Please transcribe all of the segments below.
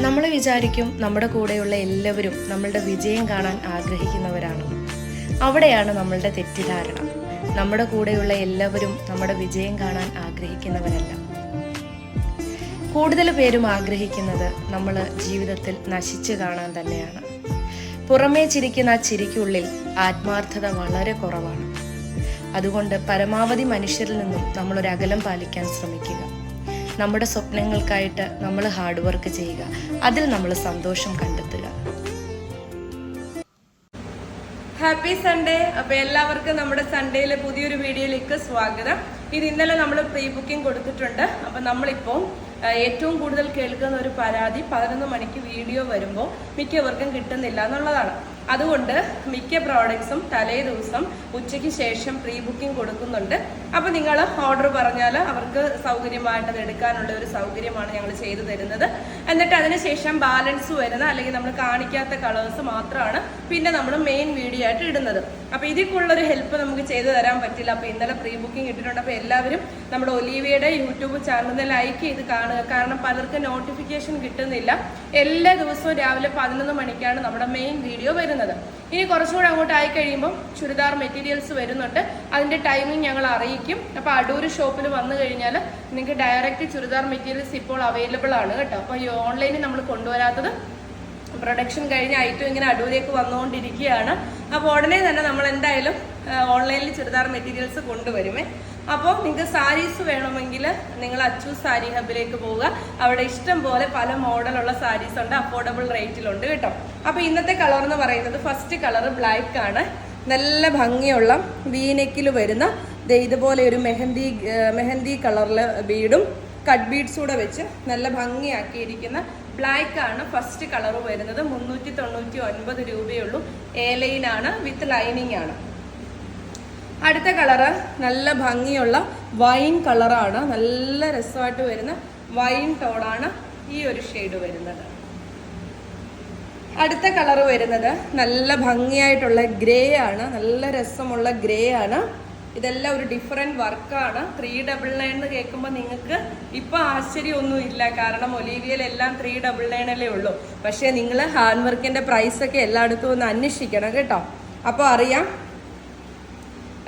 നമ്മൾ വിചാരിക്കും നമ്മുടെ കൂടെയുള്ള എല്ലാവരും നമ്മളുടെ വിജയം കാണാൻ ആഗ്രഹിക്കുന്നവരാണ്. അവിടെയാണ് നമ്മളുടെ തെറ്റിദ്ധാരണ. നമ്മുടെ കൂടെയുള്ള എല്ലാവരും നമ്മുടെ വിജയം കാണാൻ ആഗ്രഹിക്കുന്നവരല്ല. കൂടുതൽ പേരും ആഗ്രഹിക്കുന്നത് നമ്മൾ ജീവിതത്തിൽ നശിച്ചു കാണാൻ തന്നെയാണ്. പുറമേ ചിരിക്കുന്ന ആ ചിരിക്കുള്ളിൽ ആത്മാർത്ഥത വളരെ കുറവാണ്. അതുകൊണ്ട് പരമാവധി മനുഷ്യരിൽ നിന്നും നമ്മളൊരു അകലം പാലിക്കാൻ ശ്രമിക്കുക. നമ്മുടെ സ്വപ്നങ്ങൾക്കായിട്ട് നമ്മൾ ഹാർഡ് വർക്ക് ചെയ്യുക. അതിൽ നമ്മൾ സന്തോഷം കണ്ടെത്തുക. ഹാപ്പി സൺഡേ അപ്പൊ എല്ലാവർക്കും നമ്മുടെ സൺഡേയിലെ പുതിയൊരു വീഡിയോയിലേക്ക് സ്വാഗതം. ഇത് ഇന്നലെ നമ്മൾ പ്രീ ബുക്കിംഗ് കൊടുത്തിട്ടുണ്ട്. അപ്പൊ നമ്മളിപ്പോൾ ആ, ഏറ്റവും കൂടുതൽ കേൾക്കുന്ന ഒരു പരാതി പതിനൊന്ന് മണിക്ക് വീഡിയോ വരുമ്പോൾ മിക്കവർക്കും കിട്ടുന്നില്ല എന്നുള്ളതാണ്. അതുകൊണ്ട് മിക്ക പ്രോഡക്ട്സും തലേ ദിവസം ഉച്ചയ്ക്ക് ശേഷം പ്രീ ബുക്കിംഗ് കൊടുക്കുന്നുണ്ട്. അപ്പൊ നിങ്ങൾ ഓർഡർ പറഞ്ഞാൽ അവർക്ക് സൗകര്യമായിട്ട് അത് എടുക്കാനുള്ള ഒരു സൗകര്യമാണ് ഞങ്ങൾ ചെയ്തു തരുന്നത്. എന്നിട്ട് അതിനുശേഷം ബാലൻസ് വരുന്ന അല്ലെങ്കിൽ നമ്മൾ കാണിക്കാത്ത കളേഴ്സ് മാത്രമാണ് പിന്നെ നമ്മൾ മെയിൻ വീഡിയോ ആയിട്ട് ഇടുന്നത്. അപ്പൊ ഇതിക്കുള്ളൊരു ഹെൽപ്പ് നമുക്ക് ചെയ്തു തരാൻ പറ്റില്ല. അപ്പോൾ ഇന്നലെ പ്രീ ബുക്കിംഗ് ഇട്ടിട്ടുണ്ട്. അപ്പോൾ എല്ലാവരും നമ്മുടെ ഒലീവിയുടെ യൂട്യൂബ് ചാനലിൽ ലൈക്ക് ചെയ്ത് കാണുക. കാരണം പലർക്കും നോട്ടിഫിക്കേഷൻ കിട്ടുന്നില്ല. എല്ലാ ദിവസവും രാവിലെ പതിനൊന്ന് മണിക്കാണ് നമ്മുടെ മെയിൻ വീഡിയോ വരുന്നത്. ഇനി കുറച്ചുകൂടെ അങ്ങോട്ട് ആയി കഴിയുമ്പോൾ ചുരിദാർ മെറ്റീരിയൽസ് വരുന്നുണ്ട്. അതിന്റെ ടൈമിംഗ് ഞങ്ങൾ അറിയിക്കും. അപ്പോൾ അടൂർ ഷോപ്പിൽ വന്നു കഴിഞ്ഞാൽ നിങ്ങൾക്ക് ഡയറക്റ്റ് ചുരിദാർ മെറ്റീരിയൽസ് ഇപ്പോൾ അവൈലബിൾ ആണ് കേട്ടോ. അപ്പോൾ ഈ ഓൺലൈനിൽ നമ്മൾ കൊണ്ടുവരാത്തത് പ്രൊഡക്ഷൻ കഴിഞ്ഞ ഐറ്റം ഇങ്ങനെ അടൂരേക്ക് വന്നുകൊണ്ടിരിക്കുകയാണ്. അപ്പോൾ ഉടനെ തന്നെ നമ്മൾ എന്തായാലും ഓൺലൈനിൽ ചുരിദാർ മെറ്റീരിയൽസ് കൊണ്ടുവരുമേ. അപ്പോൾ നിങ്ങൾക്ക് സാരീസ് വേണമെങ്കിൽ നിങ്ങൾ അച്ചു സാരി ഹബിലേക്ക് പോവുക. അവിടെ ഇഷ്ടം പോലെ പല മോഡലുള്ള സാരീസ് ഉണ്ട് അഫോർഡബിൾ റേറ്റിലുണ്ട് കേട്ടോ. അപ്പോൾ ഇന്നത്തെ കളർ എന്ന് പറയുന്നത് ഫസ്റ്റ് കളർ ബ്ലാക്ക് ആണ്. നല്ല ഭംഗിയുള്ള വീനെക്കിൽ വരുന്ന ഇതുപോലെ ഒരു മെഹന്തി മെഹന്തി കളറിൽ ബീഡും കട്ട് ബീഡ്സ് കൂടെ വെച്ച് നല്ല ഭംഗിയാക്കിയിരിക്കുന്ന ബ്ലാക്ക് ആണ് ഫസ്റ്റ് കളർ വരുന്നത്. മുന്നൂറ്റി തൊണ്ണൂറ്റി ഒൻപത് രൂപയുള്ളൂ എ വിത്ത് ലൈനിങ് ആണ്. അടുത്ത കളറ് നല്ല ഭംഗിയുള്ള വൈൻ കളറാണ് നല്ല രസമായിട്ട് വരുന്ന വൈൻ ടോണാണ് ഈ ഒരു ഷെയ്ഡ് വരുന്നത്. അടുത്ത കളർ വരുന്നത് നല്ല ഭംഗിയായിട്ടുള്ള ഗ്രേ ആണ്. നല്ല രസമുള്ള ഗ്രേ ആണ്. ഇതെല്ലാം ഒരു ഡിഫറെന്റ് വർക്കാണ് ത്രീ ഡബിൾ നയൻ എന്ന് കേൾക്കുമ്പോൾ നിങ്ങൾക്ക് ഇപ്പം ആശ്ചര്യമൊന്നുമില്ല. കാരണം ഒലീവിയയിലെല്ലാം ത്രീ ഡബിൾ നയനല്ലേ ഉള്ളൂ. പക്ഷേ നിങ്ങൾ ഹാൻഡ് വർക്കിന്റെ പ്രൈസൊക്കെ എല്ലായിടത്തും ഒന്ന് അന്വേഷിക്കണം കേട്ടോ. അപ്പോൾ അറിയാം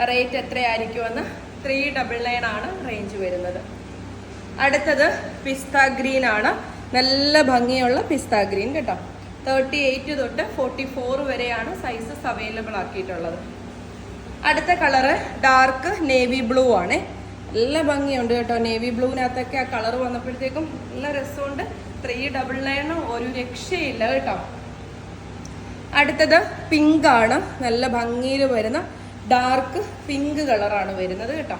റേറ്റ് എത്രയായിരിക്കുമെന്ന് ത്രീ ഡബിൾ നയൻ ആണ് റേഞ്ച് വരുന്നത്. അടുത്തത് പിസ്ത ഗ്രീൻ ആണ്. നല്ല ഭംഗിയുള്ള പിസ്ത ഗ്രീൻ കേട്ടോ. തേർട്ടി എയ്റ്റ് തൊട്ട് ഫോർട്ടി ഫോർ വരെയാണ് സൈസസ് അവൈലബിൾ ആക്കിയിട്ടുള്ളത്. അടുത്ത കളറ് ഡാർക്ക് നേവി ബ്ലൂ ആണ്. നല്ല ഭംഗിയുണ്ട് കേട്ടോ. നേവി ബ്ലൂവിനകത്തൊക്കെ ആ കളർ വന്നപ്പോഴത്തേക്കും നല്ല രസമുണ്ട്. ത്രീ ഡബിൾ നയണ് ഒരു രക്ഷയില്ല കേട്ടോ. അടുത്തത് പിങ്ക് ആണ്. നല്ല ഭംഗിയിൽ വരുന്ന ഡാർക്ക് പിങ്ക് കളറാണ് വരുന്നത് കേട്ടോ.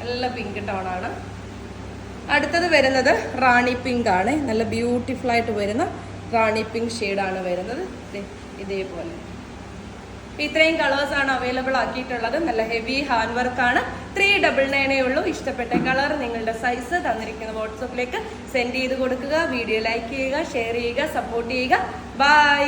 നല്ല പിങ്ക് ടോണാണ് അടുത്തത് വരുന്നത് റാണി പിങ്ക് ആണ്. നല്ല ബ്യൂട്ടിഫുൾ ആയിട്ട് വരുന്ന റാണി പിങ്ക് ഷെയ്ഡാണ് വരുന്നത്. ഇതേപോലെ. ഇത്രയും കളേഴ്സ് ആണ് അവൈലബിൾ ആക്കിയിട്ടുള്ളത്. നല്ല ഹെവി ഹാൻഡ് വർക്ക് ആണ്. ത്രീ ഡബിൾ നയനേ ഉള്ളൂ. ഇഷ്ടപ്പെട്ട കളർ നിങ്ങളുടെ സൈസ് തന്നിരിക്കുന്ന വാട്സപ്പിലേക്ക് സെൻഡ് ചെയ്ത് കൊടുക്കുക. വീഡിയോ ലൈക്ക് ചെയ്യുക ഷെയർ ചെയ്യുക സപ്പോർട്ട് ചെയ്യുക. ബൈ